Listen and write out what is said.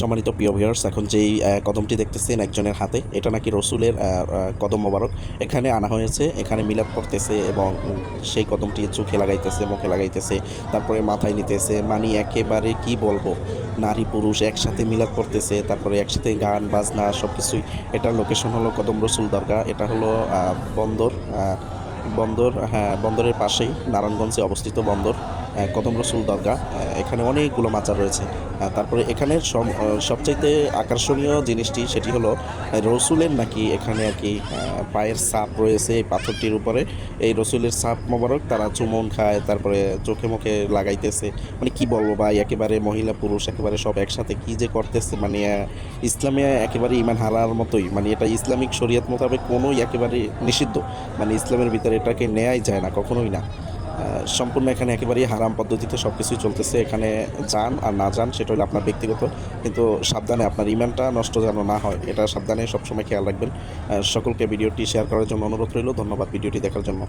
সম্মানিত প্রিয় ভিউয়ার্স এখন যেই কদমটি দেখতেছেন একজনের হাতে, এটা নাকি রসুলের কদম মোবারক। এখানে আনা হয়েছে, এখানে মিলাপ করতেছে এবং সেই কদমটি চোখে লাগাইতেছে, মুখে লাগাইতেছে, তারপরে মাথায় নিতেছে মানে একেবারে কি বলব, নারী পুরুষ একসাথে মিলাপ করতেছে তারপরে একসাথে গান, বাজনা সব কিছুই এটার লোকেশন হলো কদম রসুল দরগা, এটা হলো বন্দর বন্দর হ্যাঁ বন্দরের পাশেই, নারায়ণগঞ্জে অবস্থিত বন্দর। কদম রসুল দরগা এখানে অনেকগুলো মাচার রয়েছে। তারপরে এখানে সবচাইতে আকর্ষণীয় জিনিসটি সেটি হলো রসুলের নাকি এখানে আর কি পায়ের সাপ রয়েছে এই পাথরটির উপরে। এই রসুলের সাপ মোবারক তারা চুমন খায়, তারপরে চোখে মুখে লাগাইতেছে। মানে কি বলব ভাই, একেবারে মহিলা পুরুষ, একেবারে সব একসাথে কি যে করতেছে মানে ইসলামে একেবারে ইমান হারার মতোই। মানে এটা ইসলামিক শরীয়ত মোতাবেক কোনোই একেবারে নিষিদ্ধ। মানে ইসলামের ভিতরে এটাকে নেয়াই যায় না, কখনোই না। সম্পূর্ণ এখানে একেবারেই হারাম পদ্ধতিতে সব কিছুই চলতেছে। এখানে যান আর না যান সেটা হলো আপনার ব্যক্তিগত। কিন্তু সাবধানে আপনার ইমানটা নষ্ট যেন না হয়, এটা সাবধানে সবসময় খেয়াল রাখবেন। সকলকে ভিডিওটি শেয়ার করার জন্য অনুরোধ রইল। ধন্যবাদ ভিডিওটি দেখার জন্য।